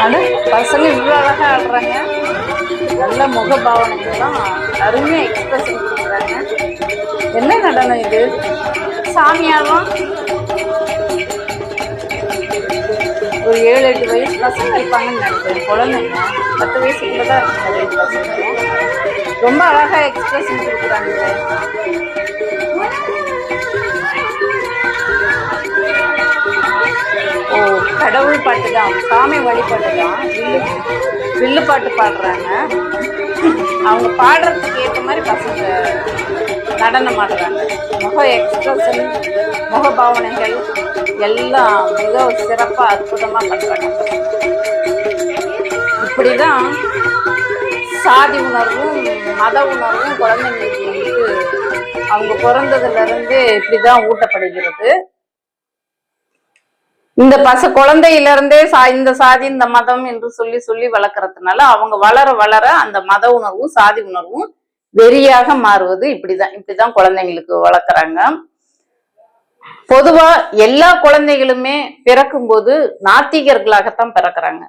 பசங்க இவ்வளோ அழகாக ஆடுறாங்க. நல்ல முக அருமையாக எக்ஸ்பிரஷன் கொடுக்குறாங்க. என்ன நடனம் இது? சாமியாரம் ஒரு ஏழு எட்டு வயசு பசங்க இருப்பாங்கன்னு நினைக்கிறேன். குழந்தைங்க பத்து வயசுக்குள்ள தான் இருக்காங்க பசங்க. ரொம்ப அழகாக எக்ஸ்பிரஷன் கொடுக்குறாங்க. கடவுள் பாட்டு தான் சாமி வழிபாட்டு தான் வில்லு வில்லு பாட்டு பாடுறாங்க. அவங்க பாடுறதுக்கு ஏற்ற மாதிரி பசங்க நடனம் ஆடுறாங்க. முக எக்ஸ்பிரஷன் முக பாவனைகள் எல்லாம் மிக சிறப்பாக அற்புதமாக பண்ணுறாங்க இப்படிதான் சாதி உணர்வும் மத உணர்வும் குழந்தைங்களுக்கு வந்து அவங்க பிறந்ததுலேருந்து இப்படி தான் ஊட்டப்படுகிறது. இந்த பச குழந்தையில இருந்தே சா இந்த சாதி இந்த மதம் என்று சொல்லி சொல்லி வளர்க்கறதுனால அவங்க வளர வளர அந்த மத உணர்வும் சாதி உணர்வும் வெறியாக மாறுவது இப்படிதான். இப்படிதான் குழந்தைங்களுக்கு வளர்க்குறாங்க. பொதுவா எல்லா குழந்தைகளுமே பிறக்கும்போது நாத்திகர்களாகத்தான் பிறக்கிறாங்க.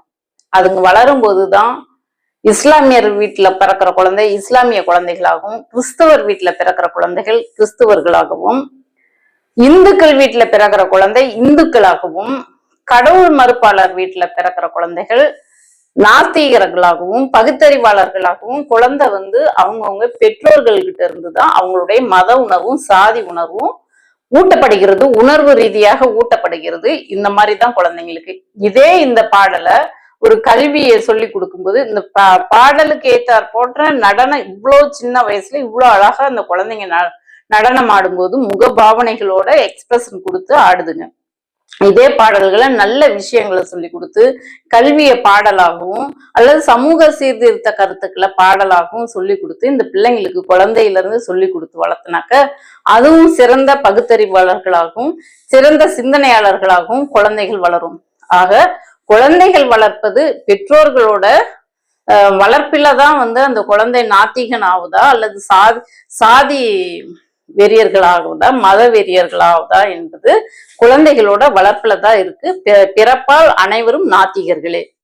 அதுங்க வளரும் போதுதான் இஸ்லாமியர் வீட்டுல பிறக்கிற குழந்தை இஸ்லாமிய குழந்தைகளாகவும் கிறிஸ்தவர் வீட்டுல பிறக்கிற குழந்தைகள் கிறிஸ்தவர்களாகவும் இந்துக்கள் வீட்டுல பிறக்கிற குழந்தை இந்துக்களாகவும் கடவுள் மறுப்பாளர் வீட்டுல பிறக்கிற குழந்தைகள் நாஸ்திகர்களாகவும் பகுத்தறிவாளர்களாகவும் குழந்தை வந்து அவங்கவுங்க பெற்றோர்கள் கிட்ட இருந்து தான் அவங்களுடைய மத உணர்வும் சாதி உணர்வும் ஊட்டப்படுகிறது உணர்வு ரீதியாக ஊட்டப்படுகிறது. இந்த மாதிரி தான் குழந்தைங்களுக்கு. இதே இந்த பாடலை ஒரு கல்வியை சொல்லி கொடுக்கும்போது இந்த பா பாடலுக்கு ஏற்றார் போன்ற நடனம் இவ்வளோ சின்ன வயசுல இவ்வளோ அழகா அந்த குழந்தைங்க ந- நடனம் ஆடும்போது முக பாவனைகளோட எக்ஸ்பிரஷன் கொடுத்து ஆடுதுங்க. இதே பாடல்களை நல்ல விஷயங்களை சொல்லி கொடுத்து கல்வியை பாடலாகவும் அல்லது சமூக சீர்திருத்த கருத்துக்களை பாடலாகவும் சொல்லி கொடுத்து இந்த பிள்ளைங்களுக்கு குழந்தையில இருந்து சொல்லி கொடுத்து வளர்த்துனாக்க அதுவும் சிறந்த பகுத்தறிவாளர்களாகவும் சிறந்த சிந்தனையாளர்களாகவும் குழந்தைகள் வளரும். ஆக குழந்தைகள் வளர்ப்பது பெற்றோர்களோட வளர்ப்பில தான் வந்து அந்த குழந்தை நாத்திகன் ஆகுதா அல்லது சாதி சாதி வெறியர்களாகுதா? மத வெறியர்களாகுதா என்பது குழந்தைகளோட வளர்ப்புல தான் இருக்கு பிறப்பால் அனைவரும் நாத்திகர்களே.